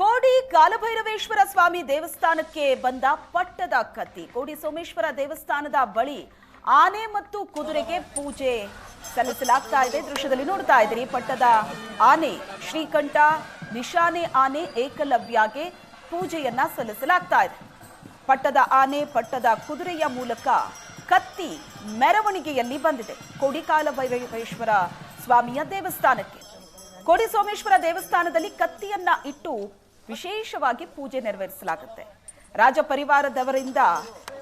ಕೋಡಿ ಕಾಲಭೈರವೇಶ್ವರ ಸ್ವಾಮಿ ದೇವಸ್ಥಾನಕ್ಕೆ ಬಂದ ಪಟ್ಟದ ಕತ್ತಿ. ಕೋಡಿ ಸೋಮೇಶ್ವರ ದೇವಸ್ಥಾನದ ಬಳಿ ಆನೆ ಮತ್ತು ಕುದುರೆಗೆ ಪೂಜೆ ಸಲ್ಲಿಸಲಾಗ್ತಾ ಇದೆ. ದೃಶ್ಯದಲ್ಲಿ ನೋಡ್ತಾ ಇದ್ದೀರಿ, ಪಟ್ಟದ ಆನೆ, ಶ್ರೀಕಂಠ, ನಿಶಾನೆ ಆನೆ ಏಕಲವ್ಯಗೆ ಪೂಜೆಯನ್ನ ಸಲ್ಲಿಸಲಾಗ್ತಾ ಇದೆ. ಪಟ್ಟದ ಆನೆ, ಪಟ್ಟದ ಕುದುರೆಯ ಮೂಲಕ ಕತ್ತಿ ಮೆರವಣಿಗೆಯಲ್ಲಿ ಬಂದಿದೆ. ಕೋಡಿ ಕಾಲಭೈರವೇಶ್ವರ ಸ್ವಾಮಿಯ ದೇವಸ್ಥಾನಕ್ಕೆ. ಕೋಡಿ ಸೋಮೇಶ್ವರ ದೇವಸ್ಥಾನದಲ್ಲಿ ಕತ್ತಿಯನ್ನ ಇಟ್ಟು ವಿಶೇಷವಾಗಿ ಪೂಜೆ ನೆರವೇರಿಸಲಾಗುತ್ತೆ. ರಾಜ ಪರಿವಾರದವರಿಂದ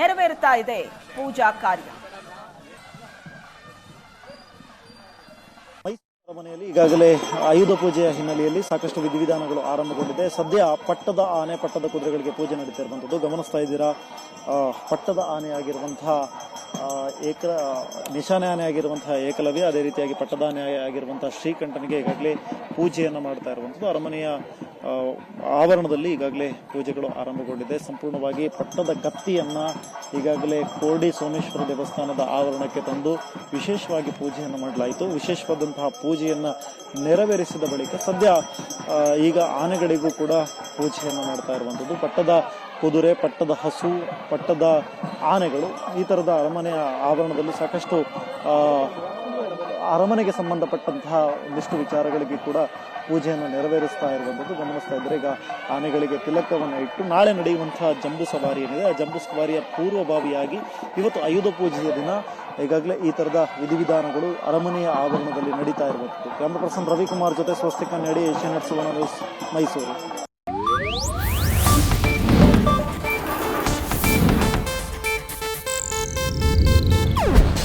ನೆರವೇರ್ತಾ ಇದೆ ಪೂಜಾ ಕಾರ್ಯ. ಮನೆಯಲ್ಲಿ ಈಗಾಗಲೇ ಆಯುಧ ಪೂಜೆಯ ಹಿನ್ನೆಲೆಯಲ್ಲಿ ಸಾಕಷ್ಟು ವಿಧಿವಿಧಾನಗಳು ಆರಂಭಗೊಂಡಿದೆ. ಸದ್ಯ ಪಟ್ಟದ ಆನೆ, ಪಟ್ಟದ ಕುದುರೆಗಳಿಗೆ ಪೂಜೆ ನಡೀತಾ ಇರುವಂಥದ್ದು. ಗಮನಿಸ್ತಾ ಇದ್ದೀರಾ? ಪಟ್ಟದ ಆನೆ ಆಗಿರುವಂತಹ ಏಕ ನಿಶಾನೆ ಆನೆ ಆಗಿರುವಂತಹ ಏಕಲವ್ಯ, ಅದೇ ರೀತಿಯಾಗಿ ಪಟ್ಟದ ಆನೆ ಆಗಿರುವಂತಹ ಶ್ರೀಕಂಠನಿಗೆ ಈಗಾಗಲೇ ಪೂಜೆಯನ್ನು ಮಾಡ್ತಾ ಇರುವಂಥದ್ದು. ಅರಮನೆಯ ಆವರಣದಲ್ಲಿ ಈಗಾಗಲೇ ಪೂಜೆಗಳು ಆರಂಭಗೊಂಡಿದೆ. ಸಂಪೂರ್ಣವಾಗಿ ಪಟ್ಟದ ಕತ್ತಿಯನ್ನು ಈಗಾಗಲೇ ಕೋಡಿ ಸೋಮೇಶ್ವರ ದೇವಸ್ಥಾನದ ಆವರಣಕ್ಕೆ ತಂದು ವಿಶೇಷವಾಗಿ ಪೂಜೆಯನ್ನು ಮಾಡಲಾಯಿತು. ವಿಶೇಷವಾದಂತಹ ಪೂಜೆಯನ್ನು ನೆರವೇರಿಸಿದ ಬಳಿಕ ಸದ್ಯ ಈಗ ಆನೆಗಳಿಗೂ ಕೂಡ ಪೂಜೆಯನ್ನು ಮಾಡ್ತಾ ಇರುವಂಥದ್ದು. ಪಟ್ಟದ ಕುದುರೆ, ಪಟ್ಟದ ಹಸು, ಪಟ್ಟದ ಆನೆಗಳು ಈ ಥರದ ಅರಮನೆಯ ಆವರಣದಲ್ಲಿ ಸಾಕಷ್ಟು ಅರಮನೆಗೆ ಸಂಬಂಧಪಟ್ಟಂತಹ ಒಂದಿಷ್ಟು ವಿಚಾರಗಳಿಗೆ ಕೂಡ ಪೂಜೆಯನ್ನು ನೆರವೇರಿಸ್ತಾ ಇರುವಂಥದ್ದು ಗಮನಿಸ್ತಾ ಇದ್ರೆ ಈಗ ಆನೆಗಳಿಗೆ ತಿಲಕವನ್ನು ಇಟ್ಟು ನಾಳೆ ನಡೆಯುವಂತಹ ಜಂಬೂ ಸವಾರಿ ಏನಿದೆ, ಆ ಜಂಬೂ ಸವಾರಿಯ ಪೂರ್ವಭಾವಿಯಾಗಿ ಇವತ್ತು ಆಯುಧ ಪೂಜೆಯ ದಿನ. ಈಗಾಗಲೇ ಈ ತರದ ವಿಧಿವಿಧಾನಗಳು ಅರಮನೆಯ ಆವರಣದಲ್ಲಿ ನಡೀತಾ ಇರುವಂಥದ್ದು. ಕ್ಯಾಮ್ರಾ ಪರ್ಸನ್ ರವಿಕುಮಾರ್ ಜೊತೆ ಸ್ವಸ್ತಿಕ ನಡಿ ಏಷ್ಯಾನೆಟ್ ಸುವರ್ಣ ಮೈಸೂರು.